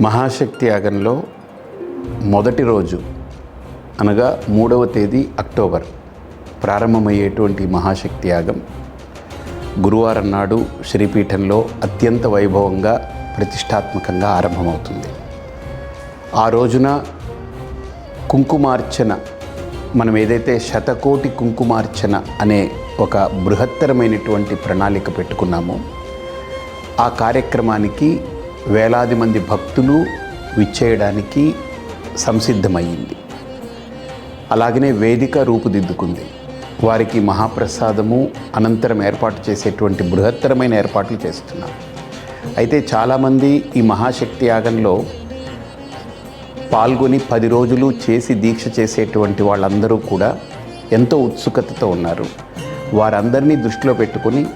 మహాశక్తి యాగంలో మొదటి రోజు అనగా మూడవ తేదీ అక్టోబర్ ప్రారంభమయ్యేటువంటి మహాశక్తి యాగం. గురువారం నాడు శ్రీపీఠంలో అత్యంత వైభవంగా ప్రతిష్టాత్మకంగా ఆరంభమవుతుంది. ఆ రోజున కుంకుమార్చన మనం ఏదైతే శతకోటి కుంకుమార్చన అనే ఒక బృహత్తరమైనటువంటి ప్రణాళిక పెట్టుకున్నామో ఆ కార్యక్రమానికి వేలాది మంది భక్తులు విచ్చేయడానికి సంసిద్ధమయ్యింది. అలాగనే వేదిక రూపుదిద్దుకుంది. వారికి మహాప్రసాదము అనంతరం ఏర్పాటు చేసేటువంటి బృహత్తరమైన ఏర్పాట్లు చేస్తున్నారు అయితే చాలామంది ఈ మహాశక్తి యాగంలో పాల్గొని పది రోజులు చేసి దీక్ష చేసేటువంటి వాళ్ళందరూ కూడా ఎంతో ఉత్సుకతతో ఉన్నారు. వారందరినీ దృష్టిలో పెట్టుకొని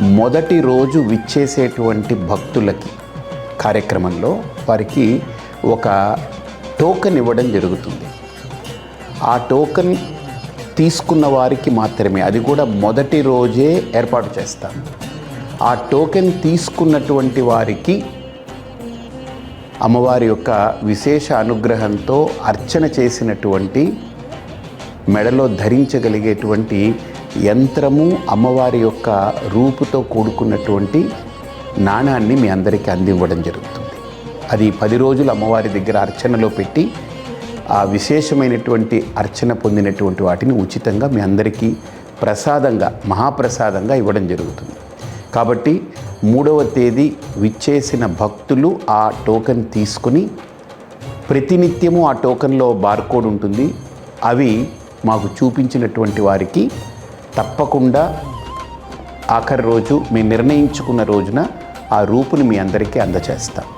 మొదటి రోజు విచ్చేసేటువంటి భక్తులకి కార్యక్రమంలో వారికి ఒక టోకెన్ ఇవ్వడం జరుగుతుంది. ఆ టోకెన్ తీసుకున్న వారికి మాత్రమే అది కూడా మొదటి రోజే ఏర్పాటు చేస్తాం. ఆ టోకెన్ తీసుకున్నటువంటి వారికి అమ్మవారి యొక్క విశేష అనుగ్రహంతో అర్చన చేసినటువంటి మెడలో ధరించగలిగేటువంటి యంత్రము అమ్మవారి యొక్క రూపుతో కూడుకున్నటువంటి నాణాన్ని మీ అందరికీ అందివ్వడం జరుగుతుంది. అది పది రోజులు అమ్మవారి దగ్గర అర్చనలో పెట్టి ఆ విశేషమైనటువంటి అర్చన పొందినటువంటి వాటిని ఉచితంగా మీ అందరికీ ప్రసాదంగా మహాప్రసాదంగా ఇవ్వడం జరుగుతుంది. కాబట్టి మూడవ తేదీ విచ్చేసిన భక్తులు ఆ టోకెన్ తీసుకుని ప్రతినిత్యము ఆ టోకెన్లో బార్కోడ్ ఉంటుంది. అవి మాకు చూపించినటువంటి వారికి తప్పకుండా ఆఖరి రోజు మేము నిర్ణయించుకున్న రోజున ఆ రూపుని మీ అందరికీ అందచేస్తాను